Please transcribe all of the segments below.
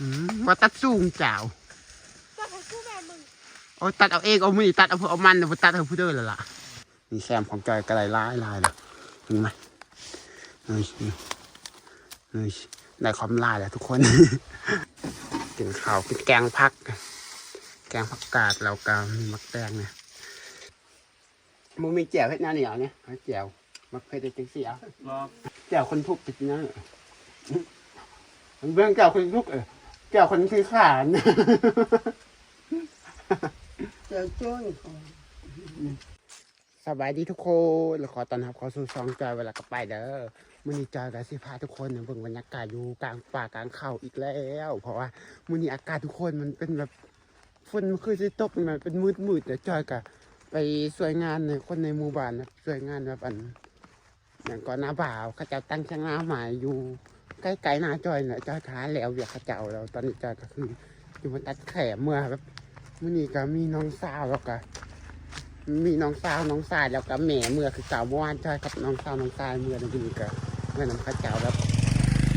อืมว่าตัดสูงเจ้าก็ไปกู้แม่มึงโอ้ยตัดเอาเองเอามือนี่ตัดเอาเอามันเอาตัดเอาผู้เด้อและล่ะนี่แซมของจอยกระไรลายลายเลยเห็นไหมเฮ้ยเฮ้ยได้ความลายแล้วทุกคนกินข้าวกินแกงพัก แกงผักกาดแล้วก็มีมักแตงเนี่ยมึงมีแจ่วให้หน้าเหนียวเนี่ยเอาแจ่วมักเพชรจังเสียรอแจ่วคนทุกข์เป็นยังไงเบื้องแจ่วคนทุกข์เออ แจ่วคนคือขานเจ้าจ้อยของสบายดีทุกคนแล้วขอต้อนรับเข้าสู่ซองจอยเวลากลับไปเด้อมื้อนี้จอยกับสิพาทุกคนเนี่ยเบิ่งบรรยากาศอยู่กลางป่ากลางเขาอีกแล้ว เพราะว่ามื้อนี้อากาศทุกคนมันเป็นแบบฝนมันคือสิตกมันเป็นมืดๆแต่จอยกับไปสวยงานในคนในหมู่บ้านนะสวยงานแบบอันอย่างก่อนหน้าบ่าวเขาเจ้าตั้งช่างหน้าหมายอยู่ ใกล้ๆหน้าจอยเนี่ยจอยท้าแล้วเวียกเขาเจ้าแล้วตอนนี้จอยก็คืออยู่มาตัดแขมเมื่อแบบมื้อนี้ก็มีน้องสาวแล้วก็มีน้องสาวน้องสายแล้วก็แม่เมื่อคือสาวเมื่อวานใช่กับน้องสาวน้องสายเมื่อนั่ก็เมื่อนำข้าเจ้าแล้ว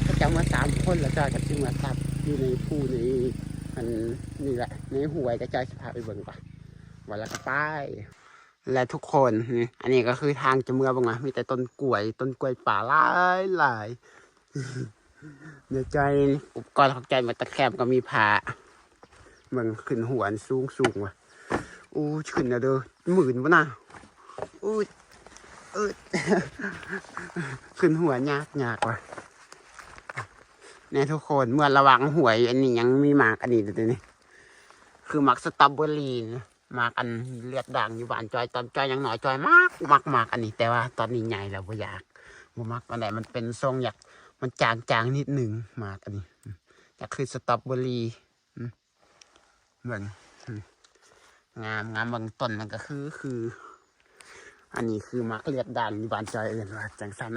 ข้าเจ้ามาสามคนแล้วจอยกับที่มาตับอยู่ในผู้ในมันนี่แหละในหวยกระจายสภาพไปเบิ่งปะวันละก็ไปและทุกคนนี่อันนี้ก็คือทางจะเมื่อบ้างนะมีแต่ต้นกล้วย ต้นกล้วยป่าหลายหลาย เดี๋ยวใจอุปกรณ์ของใจมาตะแคมก็มีผาเมืองขึ้นหัวอันสูงสูงว่ะอู้ขึ้นนะเด้อหมื่นปะนะอู้เออขึ้นหัวยากยากว่ะเนี่ยทุกคนเมื่อระวังหวย อันนี้ยังมีหมากอันนี้เดี๋ยวนี้คือหมากสตรอเบอรี่นะหมากอันเลือดด่างอยู่บ้านจอยตอนจอยยังหน่อยจอยมากมากมากอันนี้ แต่ว่าตอนนี้ใหญ่แล้วบ่อยากบ่มักอันไหนมันเป็นทรงอยาก มันจางจางๆนิดหนึ่งหมากอันนี้อืมอยากคือสตรอเบอรี่เหมือนงามงามบางต้นนั่นก็คือคือ อันนี้คือมักเลือดด่างอยู่บ้านจอยเอื่นว่าจังสัน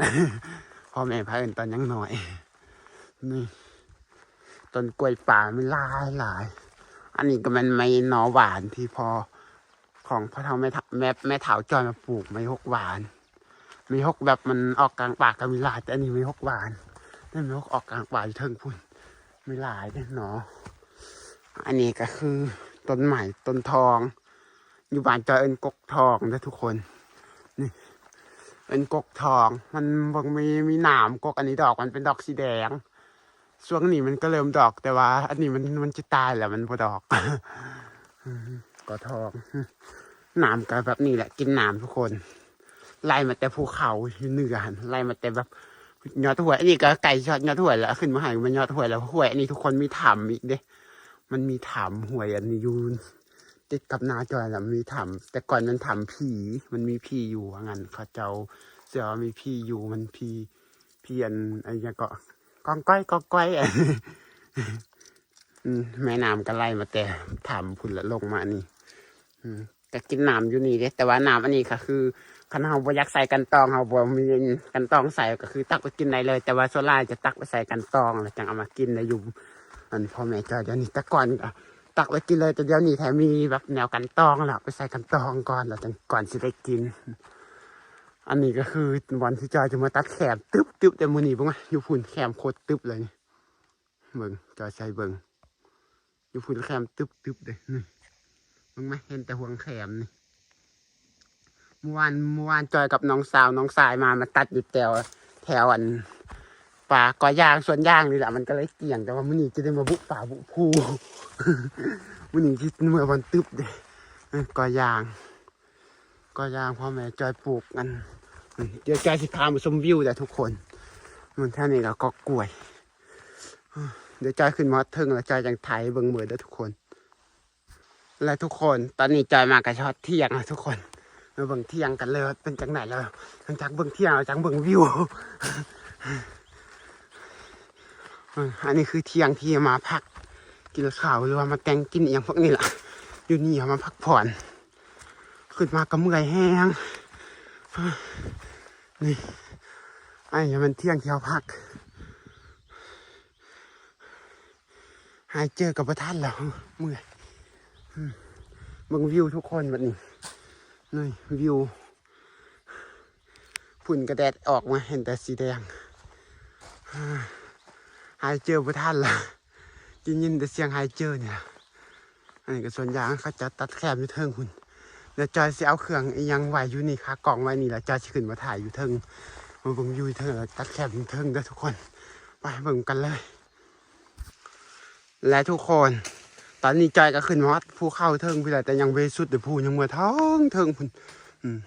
พ่อแม่พาเอื่นตอนยังหน่อยนี่ต้นกล้วยป่ามันลายหลาย อันนี้ก็มันไม่หนอหวานที่พอของพ่อเฒ่าแม่แม่แม่เถาจอยมาปลูกไม่หกหวาน มีหกแบบมันออกกลางป่าก็มีลายแต่อันนี้ไม่หกหวาน นี่มีหกออกกลางป่าอยู่เทิงพุ่นไมีหลายเนี่ยหนออันนี้ก็คือต้นใหม่ต้นทอง อยู่บ้านจอยเอินกกทองนะทุกคนนี่เอินกกทอง มันบางมีมีหนามกกอันนี้ดอกมันเป็นดอกสีแดงช่วงนี้มันก็เริ่มดอกแต่ว่า อันนี้มันมันจะตายแหล้วมันพอดอกก็ทองหนามก็แบบนี้แหละ กินหนามทุกคน ไล่มาแต่ภูเขาเหนือไล่มาแต่แบบ ยอดถั่วยอันนี้ก็ไก่ชอดยอดถั่วยแล้วขึ้นมาหายมันยอดถั่วยแล้วหวยอันนี้ทุกคนมีถ้ำอีกเด้ มันมีถามหวยอันนี้ยู่ติดกับนาจอยแล้วมีถามแต่ก่อนมันถามผีมันมีผีอยู่ว่างั้นเขาเจ้าเสือว่ามีผีอยู่มันผีผีอันไอ้ยังก็กองก้อยกองก้อยอะแม่น้ำก็ไล่มาแต่ถามพุ่นละลงมานี่อืมแต่กินน้ำอยู่นี่เด้แต่ว่าน้ำอันนี้ก็คือ คันเฮาบ่อยากใส่กันตองเฮาบ่มีกันตองใส่ก็คือ ตักไปกินได้เลย แต่ว่าโซล่าจะตักไปใส่กันตองแล้วจังเอามากินได้อยู่อันพ่อแม่จอยเดี๋ยวนี้แต่ก่อนก็ตักไว้กินเลยแต่เดี๋ยวนี้แถมมีแบบแนวกันตองแล้วไปใส่กันตองก่อนแล้วจังก่อนสิได้กิน อันนี้ก็คือวันที่จอยจะมาตัดแขมตึ๊บตึ๊บแต่มือนี้บ้างไหมอยู่พุ่นแขมโคตรตึ๊บเลยนี่เบิ่งจอยใส่เบิ่งอยู่พุ่นแขมตึ๊บตึ๊บเลยนี่เบิ่งไหมเห็นแต่ห่วงแขมนี่ เมื่อวานเมื่อวานจอยกับน้องสาวน้องสายมามาตัดอยู่แถวแถวอันป่าก่อยางส่วนยางนี่แหละมันก็เลยเกี่ยงแต่ว่ามื้อนี้จะได้มาบุกป่าบุกภูมื้อนี้ที่เมื่อวันตึบเด้เออก่อยางก่อยางพ่อแม่จอยปลูกกันเดี๋ยวจอยสิพามาชมวิวแต่ทุกคนมันท่านี่ก็ก็กล้วยเดี๋ยวจอยขึ้นมอเทิงแล้วจอยจังไทยเบิ่งมือเด้อทุกคน และทุกคน ตอนนี้จอยมากระชอดเที่ยงนะทุกคน มาเบิ่งเที่ยงกันเลยเป็นจังไหนแล้วจังจากเบิ่งเที่ยงแล้วจังเบิ่งวิวอันนี้คือเที่ยงที่มาพัก กินข้าวหรือว่ามาแต่งกินอย่างพวกนี้แหละอยู่นี่มาพักผ่อนขึ้นมาก็เมื่อยแห้งนี่ไอ้มันเที่ยงที่เราพักหายเจอกับประท่านแล้วเมื่อยมเบิ่งวิวทุกคนแบบนี้ นี่วิวฝุ่นกระแดดออกมาเห็นแต่สีแดงหายเจอพระท่านละจกินยินแต่เสียงไฮเจอเนี่ยอันนี้ก็ส่วนยางเขาจะตัดแคบอยู่เทิงคุณเดี๋ยวจอยสิเอาเครื่องยังไหวอยู่นี่ค่ะกล่องไว้นี่แล้วจอยสิขึ้นมาถ่ายอยู่เทิงมาบิ่งอยู่เทิงตัดแคบอยู่เทิงเด้อทุกคนไปเบิ่งกันเลย และทุกคน ตอนนี้จอยก็ขึ้นมาวัดภูเข้าเทิงพี่แหละแต่ยังเวสุดเดี๋ยวภูยังเมื่อท้องเทิงพุ่นอืม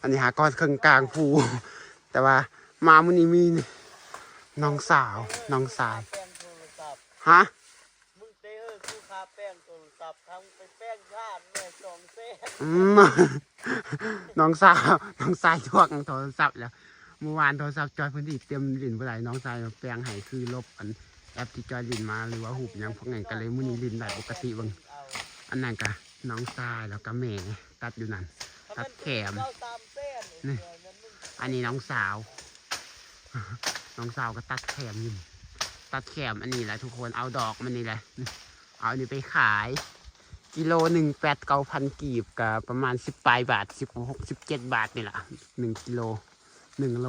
อันนี้หาก้อนเครื่องกลางภูแต่ว่ามามุนี้มีนี่น้องสาวน้องสายแป้งโทรศัพท์ฮะมึงเต้เออกูคาแป้งโทรศัพท์ทำไปแป้งชาติแม่สองเส้นอืมน้องสาวน้องสายทวกโทรศัพท์แล้วเมื่อวานโทรศัพท์จอยเพื้นที่เตรียมลินเมื่อไหร่น้องสายมาแปลงให้คือลบอัน แอปที่จอยลินมาหรือว่าหูบยังพวกนั้นก็เลยมื้อนี้ลินได้ปกติเบางอันนั้นก็น้องสายแล้วก็แม่ตัดอยู่นั่นตัดแขมนี่อันนี้น้องสาว น้องสาวก็ตัดแขมอยู่ตัดแขมอันนี้แหละทุกคนเอาดอกมันนี่แหละ เอาอันนี้ไปขาย กิโลหนึ่งแปดเก้าพันกีบกับประมาณสิบปลายบาทสิบหกสิบเจ็ดบาทนี่แหละหนึ่งกิโลหนึ่งโล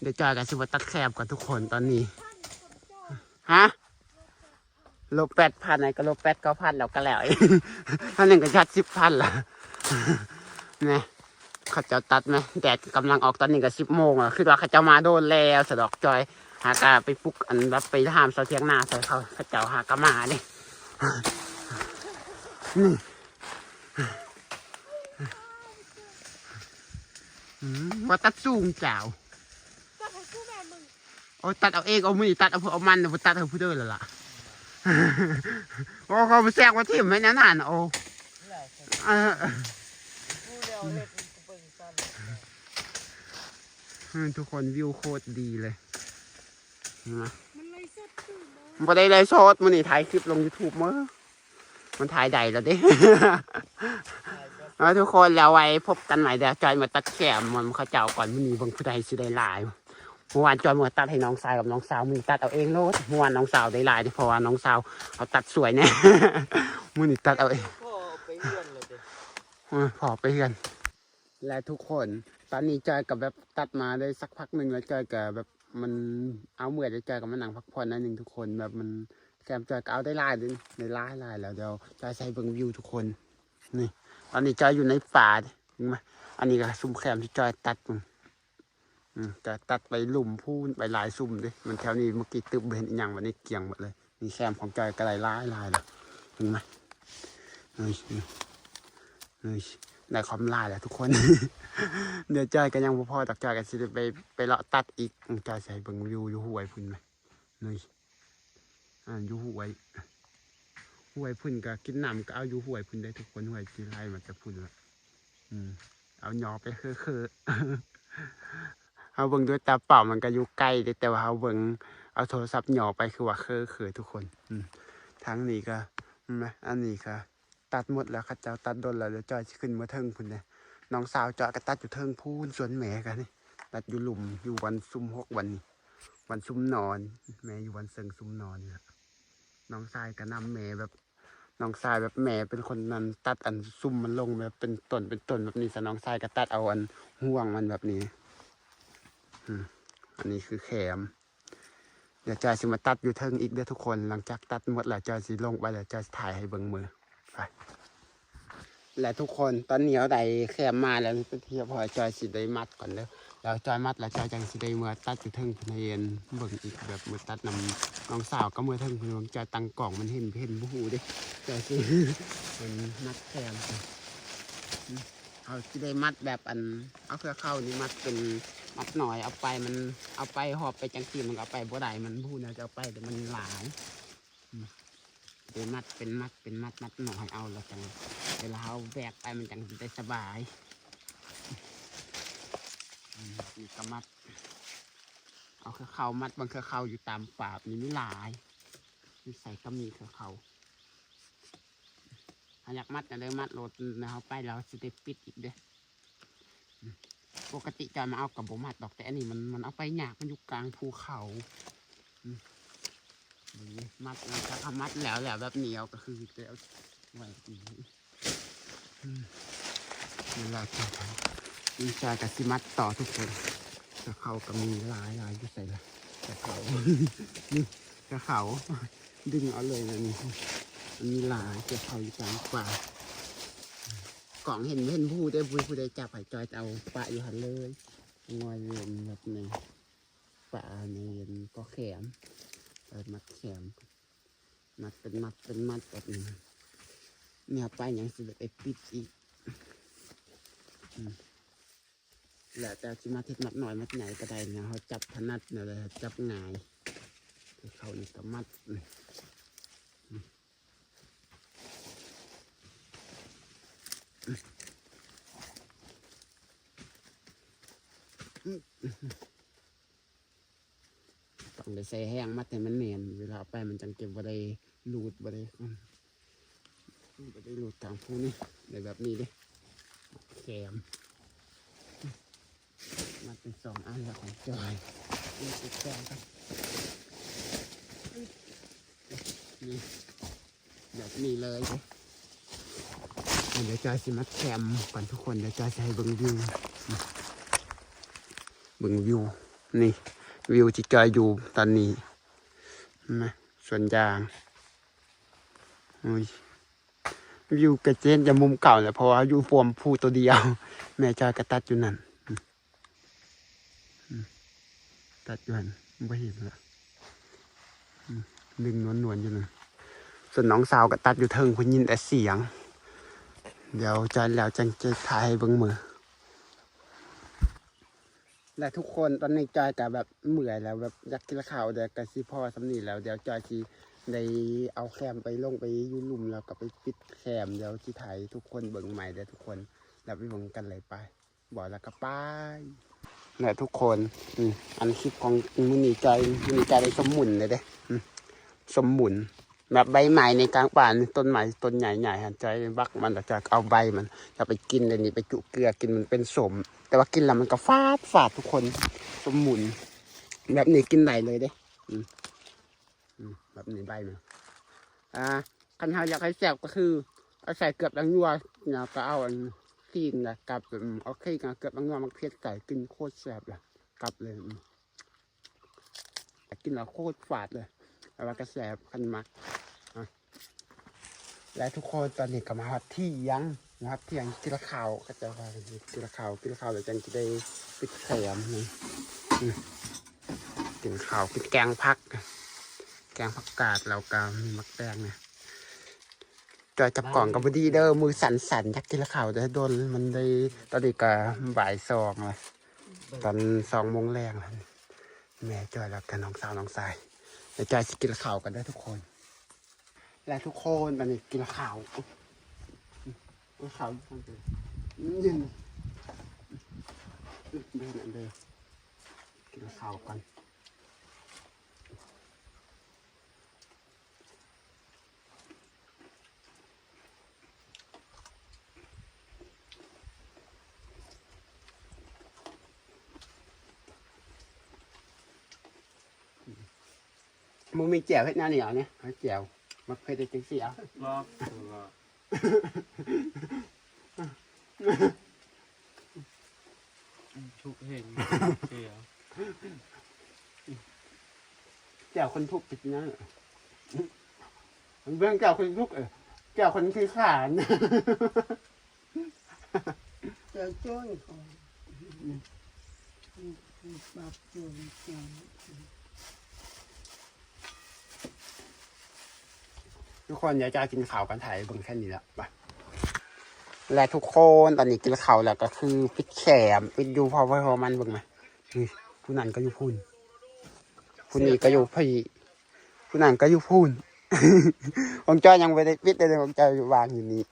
เดี๋ยวจอยกับสิบตัดแคบกับทุกคนตอนนี้ ฮะโลแปดพันไหนก็โลแปดเก้าพันแล้วก็แล้วถ้าหนึ่งก็ชัดสิบพันละนี่เขาเจ้าตัดไหมแดดกำลังออกตอนนี้ก็สิบโมงอะคือว่าเขาเจ้ามาโดนแล้วสะดอกจอย หากาไปปลุกอันรับไปทามเสาเทียงหน้าใส่เขาเขาเจ้าหากามาเนี่ยนี่มว่าตัดสูงเจ้า โอ้ยตัดเอาเองเอามือตัดเอาเพื่อเอามันเอาตัดเอาผู้เดินแล้วล่ะโอ้เขาไปแซงว่าทิมไม่นานๆโอ้แหละเออกูเดียวเล็ดมึงกูเปิงสั้นอืมทุกคนวิวโคตรดีเลยนไหมมันได้เลยโชดมันนี่ถ่ายคลิปลง YouTube มั้งมันถ่ายใดแล้วด้แล้วทุกคนแล้วไว้พบกันใหม่เดี๋ยวจอยมาตัดแขมมันเขาเจ้าก่อนมันนี้บางผู้ใดสิได้หลาย เมื่อวานจอยมาตัดให้น้องสาวกับน้องสาวมึงตัดเอาเองโลดเมื่อวานน้องสาวได้หลายเพราะว่าน้องสาวเขาตัดสวยแน่มึงนี่ตัดเอาเองพ่อไปเลื่อนเลยเด้เออพอไปกัน และทุกคน ตอนนี้จอยกับแบบตัดมาได้สักพักหนึ่งแล้วจอยกับแบบมันเอาเมื่อยแล้วจอยกับมันหนังพักผ่อนนิดนึงทุกคนแบบมันแซมจอยก็เอาได้หลายเดนในหลายหลายแล้วเดี๋ยวจอยใส่เบิ่งวิวทุกคนนี่ตอนนี้จอยอยู่ในป่าเห็นไหมอันนี้ก็ซุ่มแคมที่จอยตัดมัน จะตัดไปหลุมพูนไปหลายซุ่มดิมันแถวนี้เมื่อกี้ตึบเห็นอย่างวันนี้เกลียงหมดเลยนี่แคมของจอยก็หลายลายลายแล้วเห็นไหมเฮ้ยเฮ้ยได้ความลายแล้วทุกคน เดี๋ยวจอยก็ยังบ่พอตักจอยกันสิไปไปเลาะตัดอีกอืมจอยใส่เบิ่งวิวอยู่ห้วยพุ่นไหมนี่อ่าอยู่ห้วยห้วยพุ่นก็กินน้ำก็เอาอยู่ห้วยพุ่นได้ทุกคนห้วยจีไรมันจะพุ่นละอืมเอาหยอไปเคอะเคอะ เอาเบิ่งด้วยตาเปล่ามันก็อยู่ใกล้เด้แต่ว่าเอาเบิ่งเอาโทรศัพท์หยอไปคือว่าเคอะเคอทุกคนอืมทางนี้ก็ไหมอันนี้ก็ตัดหมดแล้วข้าเจ้าตัดโดนแล้วเดี๋ยวจอยขึ้นมาเทิงพุ่นเนี่ยน้องสาวจอยก็ตัดอยู่เทิงพูนสวนแหม่กันนี่ตัดอยู่หลุมอยู่วันซุ่มหกวันนี้วันซุ่มนอน แม่อยู่วันเซิงซุ่มนอนนะน้องชายก็นำแม่แบบน้องชายแบบแม่เป็นคนนั้นตัดอันซุ่มมันลงแบบเป็นต้นเป็นต้นแบบนี้สน้องชายก็ตัดเอาอันห่วงมันแบบนี้ อันนี้คือแขม เดี๋ยวจอยสิมาตัดอยู่เทิงอีกเด้อทุกคน หลังจากตัดหมดแล้วจอยสิลงไปแล้วจอยถ่ายให้เบิ่งมือไปและทุกคนตอนนี้เอาได้แขมมาแล้วเที่พอจอยสิได้มัดก่อนเด้อแล้วจอยมัดแล้วจอยจังสิได้มือตัดอยู่เทิงพนเยนเบิ่งอีกแบบมือตัดนำน้องสาวก็มือเทิงพนวงจอยตังกล่องมันเห็นเห็นบูหูเด้เดี๋ยสิเป็นมัดแขม เอาที่ได้มัดแบบอัน เอาเพื่อเข้านี่มัดเป็นมัดหน่อยเอาไปมันเอาไปหอบไปจังสีมันเอาไปบ่ได้มันพูดนะจะเอาไปแต่มันหลายเดี๋ยวมัดเป็นมัดเป็นมัดมัดหน่อยเอาแล้วจังเวลาเอาแบกไปมันจังสิได้สบายมนี่ก็มัด เอาเครือเขามัดบางเครือเขาอยู่ตามป่าบนี่ไม่หลายนี่ใส่ก็มีเครือเข้า อยากมัดก็เลยมัดโหลดนะครับไปแล้วสิได้ปิดอีกเด้อปกติจะมาเอากับบ่มัดดอกแต่อันนี้มันมันเอาไปหยากมันอยู่กลางภูเขาอืมัดแล้วถ้ามัดแล้วแล้วแบบเหนียวก็คือจะเอาไว้อย่างนี้อืมเวลาจะทำวิชากับสิมัดต่อทุกคนแต่เขาก็มีหลายหลายอยู่ใส่ละแต่เขานี่กระเขาดึงเอาเลยนะนี่ มีหลายเกี่ยวเขาอยู่กลางป่ากล่องเห็นเห็นผู้ได้ผู้ผู้ได้จับไผ่จอยเอาปลาอยู่หันเลยงอยเวียนแบบนี้ปลาในเวียนก็แขมเปิดมัดแขมมัดเป็นมัดเป็นมัดแบบนี้เนี่ยไปอย่างสิแบบไอปิดอีกอืมแล้วแต่จิมาเทศมัดหน่อยมัดใหญ่ก็ได้เนะเขาจับถนัดเนี่ยเลยจับง่ายเขานี่ก็มัดอืม ต้องได้ใส่แห้งมัดให้มันเนียนเวลาไปมันจังเก็บบ่ได้รูดบ่ได้บ่ได้รูดทางผู้นี่ในแบบนี้เดิแขมมัดเป็นสองอันแล้วของจอยนี่ติดแขมครับนี่แบบนี้เลย เดี๋ยวจอยสิมัดแคมก่อนทุกคนเดี๋ยวจอยจะให้เบิ่งวิวเบิ่งวิวนี่ วิวที่จอยอยู่ตอนนี้เห็นไหมสวนยางโอ้ยวิวกระเจนจะมุมเก่าเนี่ยเพราะว่าอยู่ฟวมผู้ตัวเดียว แม่จอยก็ตัดอยู่นั่นตัดอยู่นั่นไม่เห็นละดึงนวลนวลๆอยู่นั่นส่วนน้องสาวก็ตัดอยู่เทิงคุณยินแต่เสียง เดี๋ยวจอยแล้วจังจะถ่ายให้เบิ่งมือและทุกคนตอนนี้จอยกับแบบเหมื่อยแล้วแบบอยากกินข้าวเดี๋ยวกับซีพ่อสำนีแล้วเดี๋ยวจอยชีได้เอาแคมไปลงไปยูหลุมแล้วก็ไปปิดแคมเดี๋ยวที่ถ่ายทุกคนเบิ่งใหม่เดี๋ยวทุกคนแล้วไปเบิ่งกันเลยไปบอกแล้วก็ไปและทุกคนอันคลิปของมินิจอยมินิจอยได้สมุนเลยเด้สมุน แบบใบใหม่ในกลางป่านต้นใหม่ต้นใหญ่ๆหันใจบักมันจะเอาใบมันจะไปกินเลยนี่ไปจุเกลือกินมันเป็นสม แต่ว่ากินแล้วมันก็ฟาดฟาดทุกคนสมหมุน แบบนี้กินได้เลยเด้อแบบนี้ใบมันอ่าคันเฮาอยากให้แซบก็คือเอาใส่เกลือบดังยัวเนี่ยก็เอาอันขี้นะกับอืมเอาขี้กับเกลือบดังยัวมันเพี้ยใส่กินโคตรแซบเลยกลับเลยอืมแต่กินแล้วโคตรฝาดเลย แต่ว่าก็แซ่บคันมักและทุกคนตอนนี้ก็มาฮอดที่ยังนะครับที่ยังกินข้าวก็จะว่ากินข้าวกินข้าวแล้วจังจะได้ปิดแขมนี่กินข้าวกินแกงพัก แกงผักกาดแล้วก็มีมักแตงเนี่ยจอยจับกล่องกับบดีเด้อมือสั่นสั่นยากกินข้าวแต่โดนมันได้ตอนนี้ก็บ่ายสองเลยตอนสองโมงแรงแล้วแม่จอยแล้วกับน้องสาวน้องสาย เดี๋ยวจจะกินข่าวกันได้ทุกคน และทุกคนมันนี้กินข่าวกินข่าวยืนเดินอันเดินกินข่าวกัน มึงมีแจวเฮ็ดหน้าเหนียวเนี่ยเอาแจวมาเคยได้จังสีเอารอบตัวทุกเห็นเสียแจวคนทุกข์ปิดนะมันเบื้องแจวคนทุกข์เออแจวคนขี้ขลานเจ้าจ้อยเขาบักจนจัง ทุกคนเดี๋ยวจะกินข้าวกันถ่ายเบิ่งแค่นี้ละไปและทุกคนตอนนี้กินข้าวแล้วก็คือปิดแขมปิดอยู่พอพอมันเบิ่งไหมนี่ผู้นั้นก็อยู่พูนผู้นี้ก็อยู่พี่ผู้นั้นก็อยู่พูนของจอยยังไม่ได้ปิดเลยของจอยอยู่วางอยู่นี่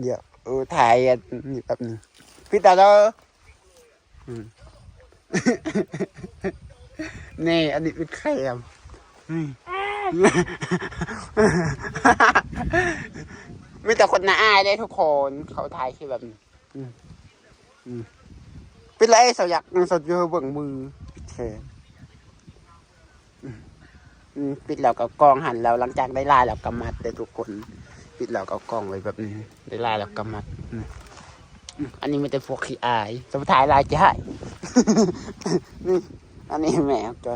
เดี๋ยวเออถ่ายอันนี่แป๊บนึงปิดแต่แล้วอืมนี่อันนี้เป็นแขมนี่ มีแต่คนน่าอายได้ทุกคนเขาถ่ายคือแบบนี้อืมอืมเป็นไรสาวอยากสาวเยอะเบิ่งมือแขนอืมอืมปิดแล้วก็กองหันแล้วหลังจากได้ลายแล้วก็มัดได้ทุกคน ปิดแล้วก็กองไว้แบบนี้ได้ลายแล้วก็มัดอืมอืมอันนี้ไม่แต่พวกขี้อายสมถ่ายลายจะให้นี่อันนี้แหมจะ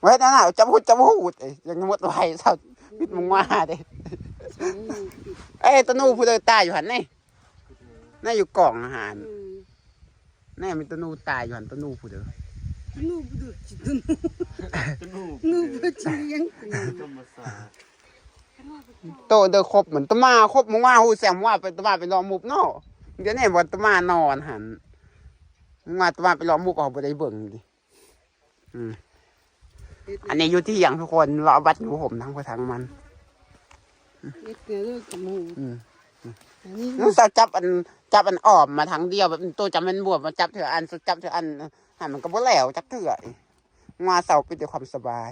เว้ยนั่นน่ะจะพูดจะพูดเอ้ยยังหมดไว้เศร้าพิดมึงว่าเด้สองมือปิดเอ้ยตะนูผู้เดินตายอยู่หันนี่น่าอยู่กล่องอาหารอืมแน่มีตะนูตายอยู่หันตะนูผู้เดินนูบดูจิตนูจะนูบนูบจิเลี้ยงกูธรรมศาสตร์โตเดินครบเหมือนตะมาครบมึงว่าหูแซมว่าไปตะมาไปรอมุบเนาะเดี๋ยวนี้บอตะมานอนหันมึงว่าตะมาไปรอมุบเอาไปได้เบิ่งดิอืม อันนี้อยู่ที่อย่างทุกคนรอบัตรอยู่ผมทั้งพทั้งมันเล็กเกินกับหมูอืมอันนี้นึกจะจับอันจับอันออมมาทางเดียวแบบตัวจำเป็นบวบมาจับเถอะอันจับเถอะอันหันมันก็บ่แล้วจับเถอะงาเสาเป็นแต่ความสบาย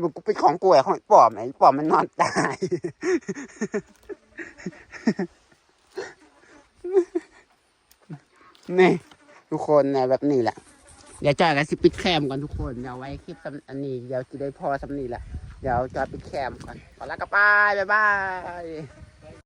มันกูเป็นของกล้วยของไอ้ปอมไอ้ปอมมันนอนตายนี่ทุกคนนะแบบนี้แหละ เดี๋ยวจอยกันสิปิดแคมก่อนทุกคนเดี๋ยวไว้คลิปสำอันนี้เดี๋ยวจะได้พอสำนี้แหละเดี๋ยวจอยปิดแคมก่อนขอลากับป้ายบ๊ายบาย